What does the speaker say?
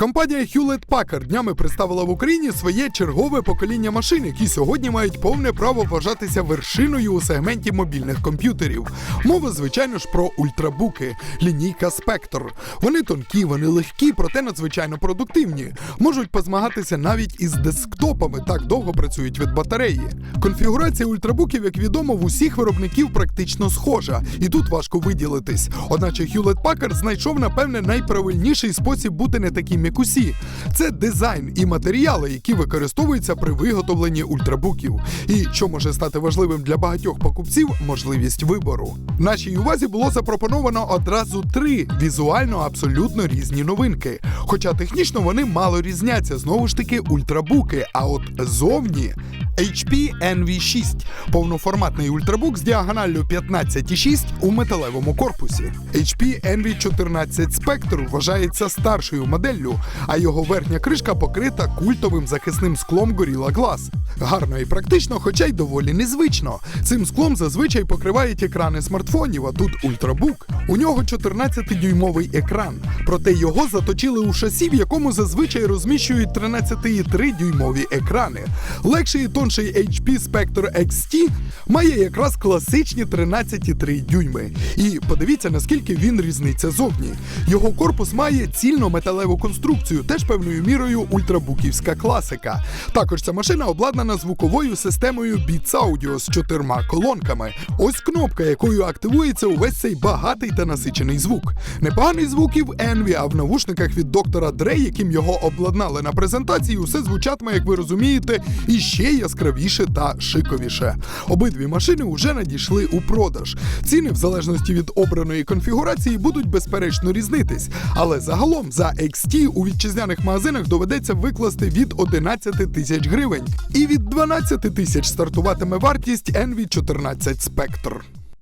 Компанія Hewlett Packard днями представила в Україні своє чергове покоління машин, які сьогодні мають повне право вважатися вершиною у сегменті мобільних комп'ютерів. Мова, звичайно ж, про ультрабуки, лінійка Spectre. Вони тонкі, вони легкі, проте надзвичайно продуктивні. Можуть позмагатися навіть із десктопами, так довго працюють від батареї. Конфігурація ультрабуків, як відомо, в усіх виробників практично схожа, і тут важко виділитись. Одначе Hewlett Packard знайшов, напевне, найправильніший спосіб бути не таким, як. Це дизайн і матеріали, які використовуються при виготовленні ультрабуків. І що може стати важливим для багатьох покупців можливість вибору. Нашій увазі було запропоновано одразу три візуально абсолютно різні новинки. Хоча технічно вони мало різняться, знову ж таки, ультрабуки. А от зовні HP NV6 повноформатний ультрабук з діагоналлю 15,6 у металевому корпусі. HP NV14 Spectre вважається старшою моделлю, а його верхня кришка покрита культовим захисним склом Gorilla Glass. Гарно і практично, хоча й доволі незвично. Цим склом зазвичай покривають екрани смартфонів, а тут ультрабук. У нього 14-дюймовий екран, проте його заточили у шасі, в якому зазвичай розміщують 13,3-дюймові екрани. Легший і тонший HP Spectre XT має якраз класичні 13,3 дюйми. І подивіться, наскільки він різниця зовні. Його корпус має цільно металеву конструкцію, теж певною мірою ультрабуківська класика. Також ця машина обладнана звуковою системою Beats Audio з чотирма колонками. Ось кнопка, якою активується увесь цей багатий та насичений звук. Непоганий звук і в Envy, а в навушниках від доктора Дре, яким його обладнали на презентації, усе звучатиме, як ви розумієте, іще яскравіше та шиковіше. Обидві машини вже надійшли у продаж. Ціни, в залежності від обраної конфігурації, будуть безперечно різнитись. Але загалом за XT у вітчизняних магазинах доведеться викласти від 11 тисяч гривень. І від 12 тисяч стартуватиме вартість NV14 Spectre.